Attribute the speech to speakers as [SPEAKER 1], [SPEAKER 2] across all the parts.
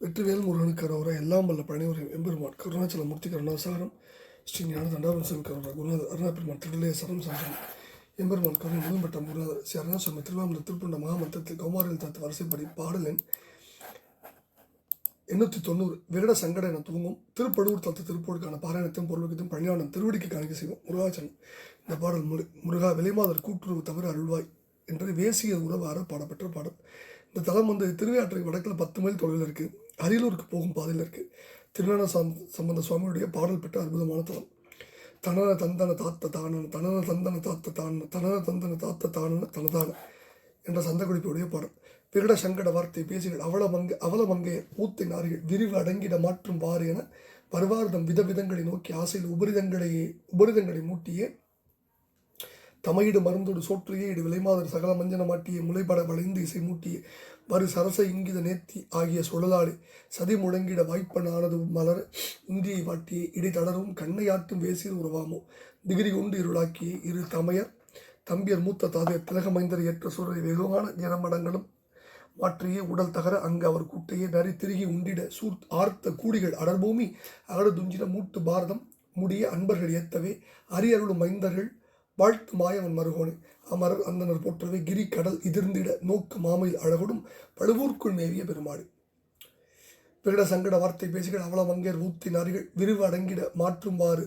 [SPEAKER 1] வெற்றிவேல் முருகனுக்கு கரோரா எல்லாம் வல்ல பழனிவரை எம்பெருமான் கருணாச்சல மூர்த்தி கருணாசாரம் ஸ்ரீ ஞான தண்டாபன்சன் கரோரா குருநாதர் அருணா பெருமான் திருடலே சரம் சாரம் எம்பெருமான் கருணை முழும்பட்ட குருநாதர் ஸ்ரீ அருணாசாமி திருவாமூர் திருப்பண்ட மகாமந்திரத்தில் கௌமாரில் தாத்து வரிசைப்படி பாடலின் எண்ணூற்றி தொண்ணூறு விகட சங்கட என தூங்கும் திருப்பழுவூர் தத்து திருப்பூருக்கான பாராயணத்தையும் பொருளுக்கும் பணியாளன் திருவடிக்கு காணிக்க செய்வோம் முருகாச்சலம் இந்த பாடல் முரு முருகா விலைமாதர் கூட்டுறவு தவிர அருள்வாய் என்று வேசிய உறவார பாடப்பெற்ற பாடல். இந்த தலம் வந்து திருவையாற்றின் வடக்கில் பத்து மைல் தொலைவில் இருக்குது அரியலூருக்கு போகும் பாதையில் இருக்குது திருநான சம் சம்பந்த சுவாமியுடைய பாடல் பெற்ற அற்புதமான தலம். தனன தந்தன தாத்த தானன தனன தந்தன தாத்த தானன தனன தந்தன தாத்த தானன தனதான என்ற சந்தகுடிப்புடைய பாடல். விகட சங்கட வார்த்தை பேசுகள் அவல மங்க அவல மங்கைய ஊத்தை நார்கள் விரிவு அடங்கிட மாற்றும் வாறு என வருவார்தம் விதவிதங்களை நோக்கி ஆசையில் உபரிதங்களை உபரிதங்களை மூட்டியே தமையிடு மருந்தோடு சோற்றியே இடு விலைமாதர் சகல மஞ்சன மாட்டிய முளைபட வளைந்து இசை மூட்டிய. வரு சரச இங்கித நேர்த்தி ஆகிய சுழலாளி சதி முழங்கிட வாய்ப்பனானது மலர். இந்தியை வாட்டிய இடை தளரும் கண்ணையாட்டும் வேசியில் உருவாமோ திகிரி கொண்டு இருளாக்கிய இரு தமையர். தம்பியர் மூத்த தாதையர் திலகமைந்தர் ஏற்ற சூழலை வெகுவான நிறமடங்களும் மாற்றியே உடல் தகர அங்கு அவர் கூட்டையே நரி திருகி உண்டிட சூர் ஆர்த்த கூடிகள் அடர்பூமி அகடு துஞ்சின மூட்டு பாரதம். முடிய அன்பர்கள் ஏத்தவே அரியருளும் மைந்தர்கள் வாழ்த்து மாயவன் மருகோனே அமரர் அந்தனர் போற்றவே கிரி கடல் எதிர்ந்திட நோக்கு மாமையில் அழகொடும் பழுவூர்க்குள் மேவிய பெருமாடு பிறட சங்கட வார்த்தை பேசுகிற அவள மங்கேர் ஊத்தி நரிகள் விரிவு அடங்கிட மாற்றுமாறு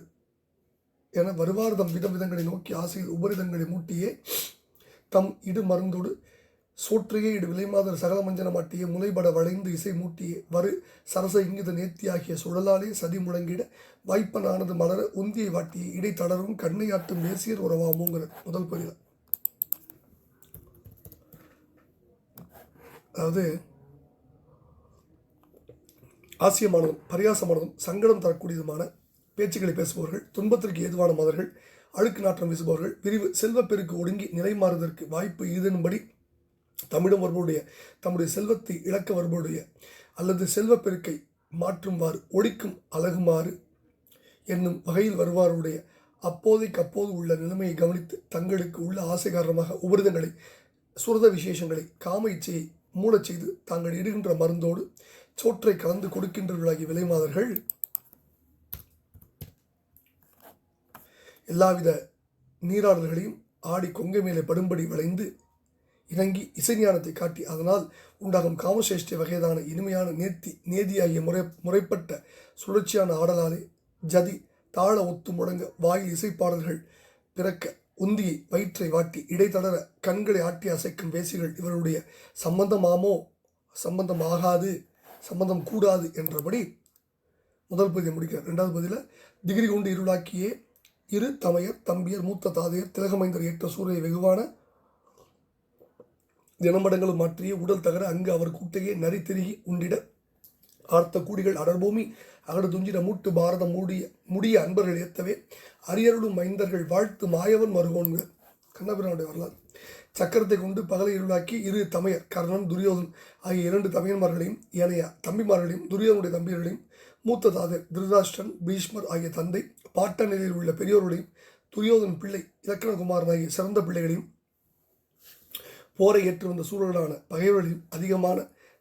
[SPEAKER 1] என வருவார்தம் விதம் விதங்களை நோக்கி ஆசையில் உபரிதங்களை மூட்டியே தம் இடு மருந்தோடு சோற்றையே இடு விலைமாதர் சகல மஞ்சன மாட்டிய முனைபட வளைந்து இசை மூட்டிய வரு சரச இங்கித நேர்த்தியாகிய சுழலாலே சதி முழங்கிட வாய்ப்பனானது மலர உந்தியை வாட்டிய இடை தளரும் கண்ணையாட்டும் நேசியர் உறவாமோங்கிற முதல் பகுதியில் அதாவது ஆசியமானதும் பரியாசமானதும் சங்கடம் தரக்கூடியதுமான பேச்சுக்களை பேசுபவர்கள் துன்பத்திற்கு ஏதுவான மதர்கள் அழுக்கு நாற்றம் வீசுபவர்கள் விரிவு செல்வப்பெருக்கு ஒடுங்கி நிலை மாறுவதற்கு வாய்ப்பு ஈதனும்படி தமிழம் வருபவருடைய தம்முடைய செல்வத்தை இழக்க வருபவருடைய அல்லது செல்வப்பெருக்கை மாற்றும்வாறு ஒழிக்கும் அழகுமாறு என்னும் வகையில் வருவாருடைய அப்போதைக்கு அப்போது உள்ள நிலைமையை கவனித்து தங்களுக்கு உள்ள ஆசை காரணமாக உபரிதங்களை சுரத விசேஷங்களை காம இச்சையை மூடச் செய்து தாங்கள் இடுகின்ற மருந்தோடு சோற்றை கலந்து கொடுக்கின்றவர்களாகிய விலைமாதர்கள் எல்லாவித நீராடல்களையும் ஆடி கொங்கை மேலே படும்படி வளைந்து இறங்கி இசைஞானத்தை காட்டி அதனால் உண்டாகும் காமசேஷ்டி வகைதான இனிமையான நேர்த்தி நேதியாகிய முறை முறைப்பட்ட சுழற்சியான ஆடலாலே ஜதி தாழ ஒத்து முடங்க வாயில் இசைப்பாடல்கள் பிறக்க உந்தியை வயிற்றை வாட்டி இடைத்தளர கண்களை ஆட்டி அசைக்கும் பேசிகள் இவருடைய சம்பந்தமாமோ சம்பந்தம் ஆகாது சம்பந்தம் கூடாது என்றபடி முதல் பகுதியை முடிக்கிறார் ரெண்டாவது பகுதியில் டிகிரி கொண்டு இருளாக்கியே இரு தமையர் தம்பியர் மூத்த தாதையர் திலகமைந்தர் ஏற்ற சூரிய வெகுவான தினமடங்களும் மாற்றிய உடல் தகர அங்கு அவர் கூட்டையே நரி திருகி உண்டிட ஆர்த்த கூடிகள் அடர்பூமி அகடு துஞ்சிட மூட்டு பாரதம் மூடிய முடிய அன்பர்கள் ஏத்தவே அரியருளும் மைந்தர்கள் வாழ்த்து மாயவன் மருகோன்கள் கண்ணபிரனுடைய வரலாறு. சக்கரத்தை கொண்டு பகலை இருளாக்கி இரு தமையர் கர்ணன் துரியோதன் ஆகிய இரண்டு தமையன்மார்களையும் ஏனைய தம்பிமார்களையும் துரியோதனுடைய தம்பியர்களையும் மூத்த தாதர் திருதாஷ்டன் பீஷ்மர் ஆகிய தந்தை பாட்ட நிலையில் உள்ள பெரியோர்களையும் துரியோதன் பிள்ளை இலக்கணகுமாரன் ஆகிய சிறந்த பிள்ளைகளையும் போரை ஏற்று வந்த சூழலான பகைவர்களின் அதிகமான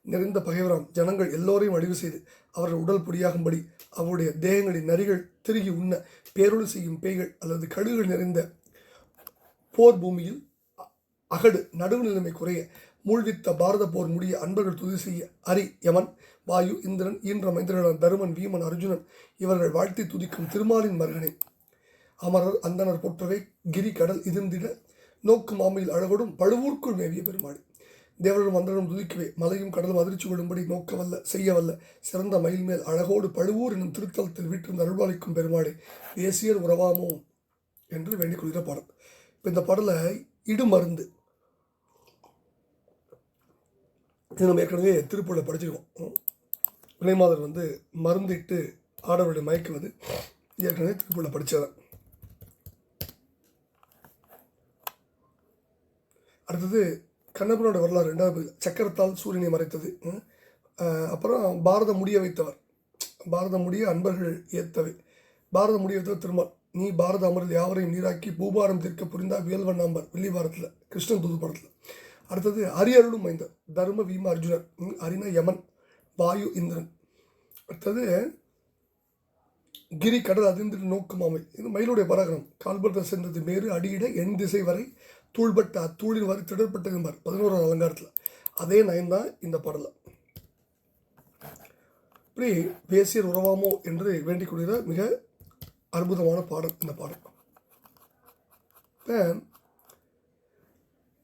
[SPEAKER 1] நிறைந்த பகைவராம் ஜனங்கள் எல்லோரையும் அழிவு செய்து அவர்கள் உடல் பொடியாகும்படி அவருடைய தேகங்களின் நரிகள் திருகி உண்ண பேரொழி செய்யும் பேய்கள் அல்லது கழுகுகள் நிறைந்த போர் பூமியில் அகடு நடுவு நிலைமை குறைய மூழ்கித்த பாரத போர் முடிய அன்பர்கள் துதி செய்ய அரி யமன் வாயு இந்திரன் ஈன்ற மைந்திரனான தருமன் வீமன் அர்ஜுனன் இவர்கள் வாழ்த்தி துதிக்கும் திருமாலின் மருகனே அமரர் அந்தனர் போற்றவை கிரி கடல் இதிர்ந்திட நோக்கு மாமையில் அழகோடும் பழுவூர்க்குள் மேவிய பெருமாள். தேவரும் மந்திரனும் துதிக்கவே மலையும் கடலும் அதிர்ச்சி விடும்படி நோக்கவல்ல செய்யவல்ல சிறந்த மயில் மேல் அழகோடு பழுவூர் என்னும் திருத்தலத்தில் வீட்டிருந்த அருள்வாளிக்கும் பெருமாளே தேசியர் உறவாமோ என்று வேண்டிக் கொள்கிற பாடல். இப்போ இந்த பாடலை இடுமருந்து இது நம்ம ஏற்கனவே திருப்பூரில் படிச்சிருக்கோம். விலைமாதர் வந்து மருந்திட்டு ஆடவருடைய மயக்குவது ஏற்கனவே திருப்பூரில் படித்ததான் அடுத்தது கண்ணப்பனோட வரலாறு ரெண்டாவது பகுதி. சக்கரத்தால் சூரியனை மறைத்தது. அப்புறம் பாரத முடிய வைத்தவர். பாரத முடிய அன்பர்கள் ஏத்தவை. பாரத முடிய வைத்தவர் திருமால். நீ பாரத அமரில் யாவரையும் நீராக்கி பூபாரம் தீர்க்க புரிந்தா வேல்வன் அம்பர் வெள்ளி பாரத்தில் கிருஷ்ணன் தூது படத்தில் அடுத்தது அரியருளும் மைந்தர் தர்ம வீம அர்ஜுனர் ம், அரினா யமன் வாயு இந்திரன். அடுத்தது கிரி கடல் அதிர்ந்து நோக்கும் அமை இது மயிலுடைய பராகரம் கால்பட்ட சென்றது மேறு அடியிட எண் திசை வரை தூள்பட்ட அத்தூளின் வரை திடற்பட்டது பதினோராவது அலங்காரத்தில். அதே நயன்தான் இந்த பாடலில் இப்படி பேசியர் உறவாமோ என்று வேண்டிக் கொள்கிற மிக அற்புதமான பாடல் இந்த பாடல். இப்போ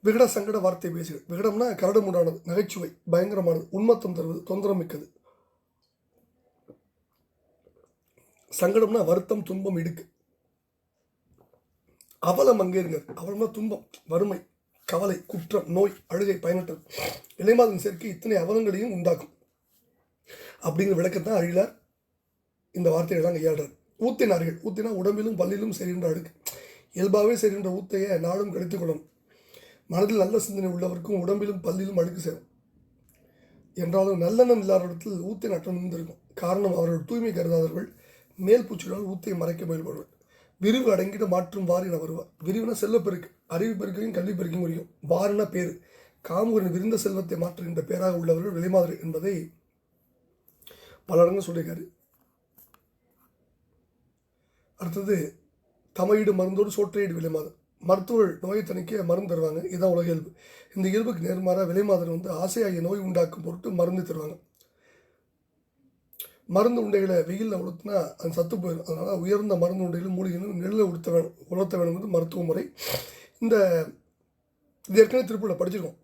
[SPEAKER 1] விகட சங்கட வார்த்தை பேசுகிறது விகடம்னா உண்டானது நகைச்சுவை பயங்கரமானது உண்மத்தம் தருவது தொந்தரம் மிக்கது. சங்கடம்னா வருத்தம் துன்பம் இடுக்கு. அவலம் அங்கே இருங்க அவலம்னா துன்பம் வறுமை கவலை குற்றம் நோய் அழுகை பயனற்றது இளைமாதன் சேர்க்கை இத்தனை அவலங்களையும் உண்டாக்கும். அப்படிங்கிற விளக்கத்தான் அழிலார் இந்த வார்த்தையெல்லாம் கையாடுறார் ஊத்தினார்கள். ஊத்தினா உடம்பிலும் பல்லிலும் சரிகின்ற அழுக்கு இயல்பாகவே சரின்ற ஊத்தையை நாடும் கழித்துக்கொள்ளும் மனதில் நல்ல சிந்தனை உள்ளவருக்கும் உடம்பிலும் பல்லிலும் அழுக்கு சேரும். என்றாலும் நல்லெண்ணம் இல்லாத இடத்தில் ஊத்தை நட்டம் இருந்திருக்கும் காரணம் அவர்கள் தூய்மை கருதாதவர்கள் மேல் பூச்சிகளால் ஊத்தை மறைக்க முயல்படுவர் விரிவு அடங்கிட மாற்றும் வாரி என வருவார் விரிவுனா செல்வப்பெருக்கு அறிவு பெருக்கையும் கல்வி பெருக்கையும் முடியும் வாரினா பேர். காமுகரின் விருந்த செல்வத்தை மாற்றுகின்ற பேராக உள்ளவர்கள் வெளிமாதிரி என்பதை பல இடங்கள் சொல்லியிருக்காரு. அடுத்தது தமையீடு மருந்தோடு சோற்றையீடு விலைமாதம் மருத்துவர்கள் நோயை தணிக்க மருந்து தருவாங்க. இதுதான் உலக இயல்பு. இந்த இயல்புக்கு நேர்மாறாக விலைமாதர் வந்து ஆசையாகிய நோய் உண்டாக்கும் பொருட்டு மருந்து தருவாங்க. மருந்து உண்டைகளை வெயிலில் உளுத்தினா அது சத்து போயிடும் அதனால் உயர்ந்த மருந்து உண்டைகளும் மூலிகைகளும் நெல்லில் உடுத்த வேணும் உலர்த்த வேணுங்கிறது மருத்துவ முறை. இந்த இது ஏற்கனவே திருப்பூரில் படிச்சிருக்கோம்.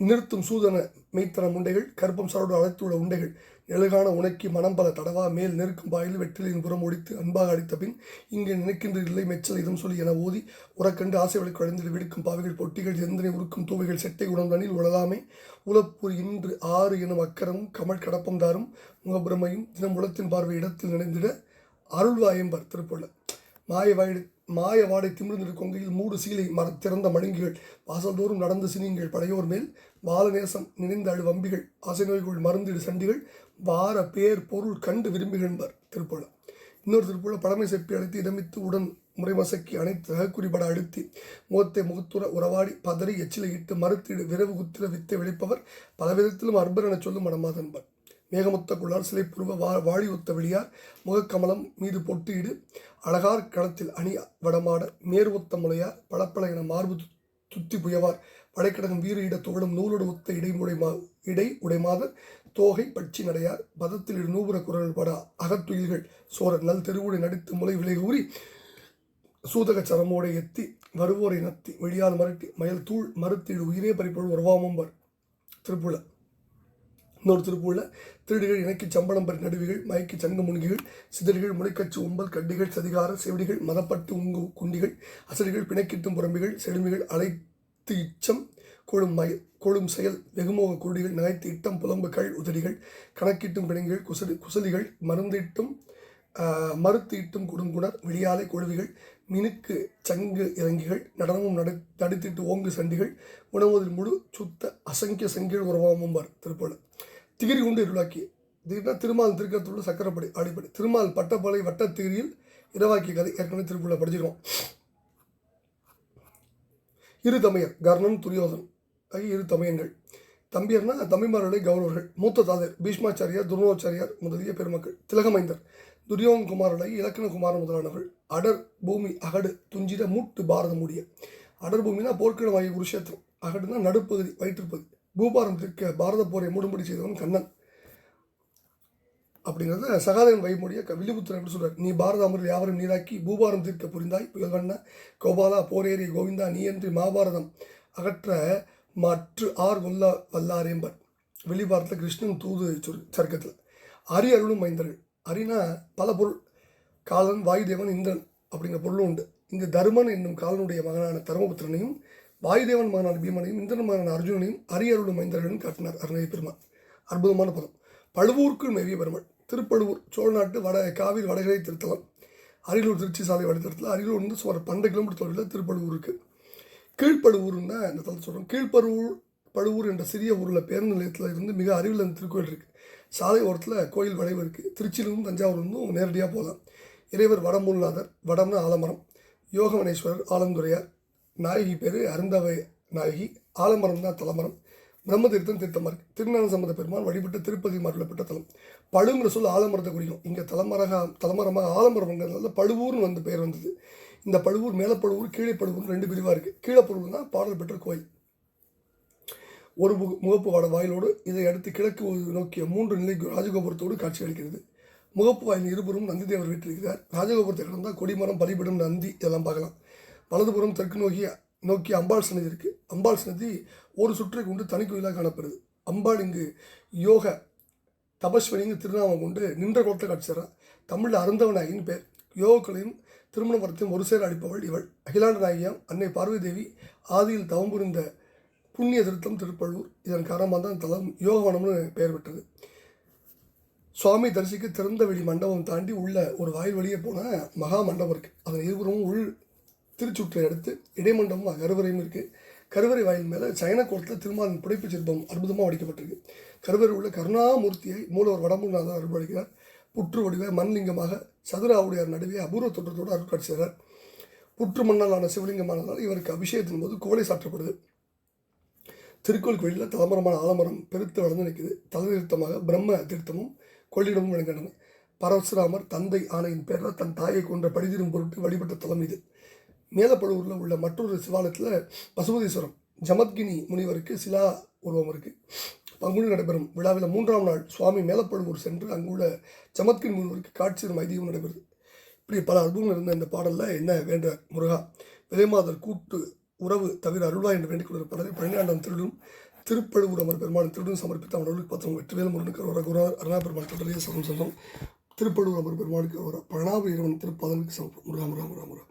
[SPEAKER 1] நிறுத்தும் சூதன மெய்த்தன உண்டைகள் கருப்பம் சாரோடு அழைத்துள்ள உண்டைகள். எழுகான உனக்கி மனம் பல தடவா மேல் நெருக்கும் பாயில் வெற்றிலின் புறம் ஒடித்து அன்பாக அடித்த பின் இங்கே நினைக்கின்ற இல்லை மெச்சல் இதம் சொல்லி என ஓதி உறக்கண்டு ஆசைகளை குழந்தில் விடுக்கும் பாவைகள் பொட்டிகள் எந்தனை உருக்கும் தூவைகள் செட்டை உணர்ந்தனில் உழலாமே உலப்பூர் இன்று ஆறு எனும் அக்கரமும் கமல் கடப்பம் தாரும் முகபிரமையும் தினம் உலத்தின் பார்வை இடத்தில் நினைந்திட அருள்வாயம்பர் திருப்புள்ள மாய வாயிடு மாய வாடை திமிர்ந்திரு கொங்கையில் மூடு சீலை மர திறந்த மழுங்கிகள். வாசல்தோறும் நடந்து சினிங்கள். படையோர் மேல் வாலநேசம் நினைந்த அழு வம்பிகள். ஆசை நோய்கள் மருந்திடு சண்டிகள். வார பேர் பொருள் கண்டு விரும்புகின்பார் திருப்புல. இன்னொரு திருப்புல பழமை செப்பி அழைத்து இடமித்து உடன் முறைமசக்கி அனைத்து அகக்குறிபட அழுத்தி முகத்தை முகத்துற உறவாடி பதறி எச்சிலை இட்டு மறுத்திடு விரவு குத்திர வித்தை வெளிப்பவர். பலவிதத்திலும் அற்பர் என சொல்லும் மனமாதன்பார். மேகமுத்த குள்ளார் சிலை புருவ வா வாழி ஒத்த வெளியார் முகக்கமலம் மீது பொட்டியிடு அழகார் களத்தில் அணி வடமாட மேறு ஒத்த முளையார் பளப்பள என மார்பு துத்தி புயவார். படைக்கடகம் வீறு இட துவளும் நூலோடு ஒத்த இடைமுடை மா இடை உடைமாத தோகை பட்சி நடையார். பதத்தில் நூபுர குரல் பட அகத்துயில்கள் சோர நல் தெருவுடை நடித்து முளை விலை ஊறி சூதக சரமோடை எத்தி வருவோரை நத்தி. வெளியால் மரட்டி மயல் தூள் மறுத்தீடு உயிரே பறிப்பொருள் உறவாமம்பர். திருப்புல இன்னொரு திருப்பூரில் திருடிகள் இணைக்கு சம்பளம் பெற நடுவிகள் மயக்கு சங்க முனிகள் சிதறிகள் முளைக்கச்சு உம்பல் கட்டிகள் சதிகார செவிடிகள் மதப்பட்டு உங்கு குண்டிகள் அசடிகள் பிணைக்கிட்டும் புறம்பிகள் செழுமிகள் அழைத்து இச்சம் கொழும் மய கொழும் செயல் வெகுமோக குருடிகள் நகைத்து இட்டம் புலம்பு கள் உதடிகள் கணக்கிட்டும் பிணைங்கள் குசலி குசலிகள் மருந்திட்டும் மறுத்து இட்டும் கொடுங்குணர் விடியாலை கொழுவிகள் மினுக்கு சங்கு இறங்கிகள் நடனமும் நட நடித்திட்டு ஓங்கு சண்டிகள் உணவுதில் முழு சுத்த அசங்கிய சங்கிகள் உறவாமும்பார் திருப்பூர் திகிரி கொண்டு இருளாக்கி திடீர்னா திருமால் திருக்கத்துள்ள சக்கரப்படி அடிப்படை. திருமால் பட்டப்பாலை வட்ட திகிரியில் இரவாக்கிய கதை ஏற்கனவே திருப்பூர்ல படிச்சிருக்கோம். இரு தமையர் கர்ணன் துரியோதன் ஆகிய இரு தமையன்கள். தம்பியர்னா தம்பிமார்களுடைய கௌரவர்கள். மூத்த தாதர் பீஷ்மாச்சாரியார் துரோணாச்சாரியார் முதலிய பெருமக்கள். திலகமைந்தர். துரியோன் குமாரனாகி இலக்கண குமாரன் முதலானவர்கள் அடர் பூமி அகடு துஞ்சிட மூட்டு பாரதம் முடிய. அடர் பூமினா போர்க்கிடம் ஆகிய குருஷேத்திரம் அகடுனா நடுப்பகுதி வயிற்றுப்பகுதி. பூபாரம் தீர்க்க பாரத போரை மூடும்படி செய்தவன் கண்ணன். அப்படிங்கிறத சகாதேவன் வைமொழிய க- வில்லிபுத்திரன் எப்படி சொல்றார். நீ பாரத அமரில் யாவரும் நீராக்கி பூபாரம் தீர்க்க புரிந்தாய்? புயல்வண்ண கோபாலா போரேறி கோவிந்தா நீயன்றி மாபாரதம் அகற்ற மற்ற ஆர் கொல்ல வல்லாரேம்பர் வெளிபாரத்தில் கிருஷ்ணன் தூது சொல் சர்க்கத்தில். அரி அருளும் மைந்தர்கள். அரினா பல பொருள். காலன் வாயுதேவன் இந்திரன் அப்படிங்கிற பொருளும் உண்டு. இந்த தருமன் என்னும் காலனுடைய மகனான தர்மபுத்திரனையும் வாயுதேவன் மகனான பீமனையும் இந்திரன் மகனான அர்ஜுனனையும் அரியருள் மைந்தர்களும் காட்டினார் அருணை பெருமான். அற்புதமான பதம். பழுவூருக்குள் மேவிய பெருமாள். திருப்பழுவூர் சோழநாட்டு வட காவிரி வடகரை திருத்தலம். அரியலூர் திருச்சி சாலை வழித்தடத்தில் அரியலூர் வந்து சுமார் பன்னெண்டு கிலோமீட்டர் தொலைவில் திருப்பழுவூர் இருக்குது கீழ்ப்படுவூர்னு தான் இந்த தலத்தை சொல்கிறோம் கீழ்ப்பழுவூர் பழுவூர் என்ற சிறிய ஊரில் பேருந்து நிலையத்தில் இருந்து மிக அருகில் அந்த திருக்கோயில் இருக்குது சாலை ஓரத்தில் கோயில் வளைவு இருக்குது திருச்சியிலிருந்தும் தஞ்சாவூர்லேருந்தும் நேரடியாக போகலாம். இறைவர் வடமூல்நாதர் வடம்னு ஆலமரம் யோகவனேஸ்வரர் ஆலந்துரையார் நாயகி பேர் அருந்தவை நாயகி. ஆலமரம் தான் தலமரம். பிரம்ம தீர்த்தம் தீர்த்தமாக இருக்குது திருநான சம்பந்த பெருமான் வழிபட்ட திருப்பதி மருளப்பட்ட தலம். பழுங்கிற சொல் ஆலமரத்தை குறிக்கும். இங்கே தலைமரக தலைமரமாக ஆலமரம்ங்கிறதுனால பழுவூர்னு வந்து பெயர் வந்தது. இந்த பழுவூர் மேலப்பழுவூர் கீழே பழுவூர் ரெண்டு பிரிவாக இருக்குது கீழே பழுவூர் தான் பாடல் பெற்ற கோயில். ஒரு முகப்பு வாட வாயிலோடு இதை அடுத்து கிழக்கு நோக்கிய மூன்று நிலை ராஜகோபுரத்தோடு காட்சி அளிக்கிறது முகப்பு வாயில் இருபுறம் நந்தி தேவர் வீட்டிருக்கிறார் ராஜகோபுரத்தை கடந்தால் கொடிமரம் பலிபடும் நந்தி இதெல்லாம் பார்க்கலாம். வலதுபுறம் தெற்கு நோக்கி நோக்கி அம்பாள் சன்னதி இருக்குது அம்பாள் சன்னதி ஒரு சுற்றை கொண்டு தனி கோயிலாக காணப்படுது. அம்பாள் இங்கு யோக தபஸ்வனிங்க திருநாமம் கொண்டு நின்ற கோட்டை காட்சி தர்றார் தமிழில் அருந்தவநாயகின்னு பேர். யோகக்களையும் திருமண வரத்தையும் ஒரு சேர அளிப்பவள் இவள். அகிலாண்ட நாயகியாம் அன்னை பார்வதி தேவி ஆதியில் தவம் புரிந்த புண்ணிய திருத்தம் திருப்பள்ளூர். இதன் காரணமாக தான் தலம் யோகவனம்னு பெயர் பெற்றது. சுவாமி தரிசிக்க திறந்த வெளி மண்டபம் தாண்டி உள்ள ஒரு வாயில் வழியே போன மகா மண்டபம் இருக்குது அதன் இருபுறமும் உள் திருச்சுற்றை அடுத்து இடைமண்டபம் கருவறையும் இருக்குது கருவறை வாயில் மேலே சைன கோலத்தில் திருமாலின் புடைப்பு சிற்பம் அற்புதமாக வடிக்கப்பட்டிருக்கு. கருவறை உள்ள கருணாமூர்த்தியை மூலவர் வடமுன்னாதான் அருள்படுகிறார். புற்று வடிவ மண்லிங்கமாக சதுர ஆவுடையார் நடுவே அபூர்வ தோற்றத்தோடு அருட்காட்சி செய்கிறார். புற்று மண்ணாலான சிவலிங்கமானதால் இவருக்கு அபிஷேகத்தின் போது கோலை சாற்றப்படுது. திருக்கோள் கோயிலில் தலைமரமான ஆலமரம் பெருத்து வளர்ந்து நிற்குது. தலைநிறுத்தமாக பிரம்ம தீர்த்தமும் கொள்ளிடமும் விளங்கின்றன. பரசுராமர் தந்தை ஆணையின் பேரில் தன் தாயை கொன்ற படிதிரும் பொருட்டு வழிபட்ட தலம் இது. மேலப்பழுவூரில் உள்ள மற்றொரு சிவாலயத்தில் பசுபதீஸ்வரம் ஜமத்கினி முனிவருக்கு சிலா உருவம் இருக்குது பங்குனி நடைபெறும் விழாவில் மூன்றாம் நாள் சுவாமி மேலப்பழுவூர் சென்று அங்குள்ள ஜமத்கினி முனிவருக்கு காட்சியும் ஐதீகம் நடைபெறுது. இப்படி பல அற்புதங்கள் இருந்த இந்த பாடலில் என்ன வேண்ட முருகா விலைமாதர் கூட்டு உறவு தவிர அருள்வா என்று வேண்டிக் கொள்கிற பழனியாண்டம் திருடும் திருப்பழுவூர் அமர் பெருமான் திருடும் சமர்ப்பித்த அவர்களுக்கு பத்திரம் வெற்றிவேல் முருகனுக்கு ஒரு குரு அருணா பெருமான் தொடரையே சமம் சொன்னோம் திருப்பழுவூர் அமர் பெருமானுக்கு ஒரு பழனாபுரி இறைவன் திருப்பதனுக்கு சமர்ப்பம் முருகா முருகா முருகா முருகா.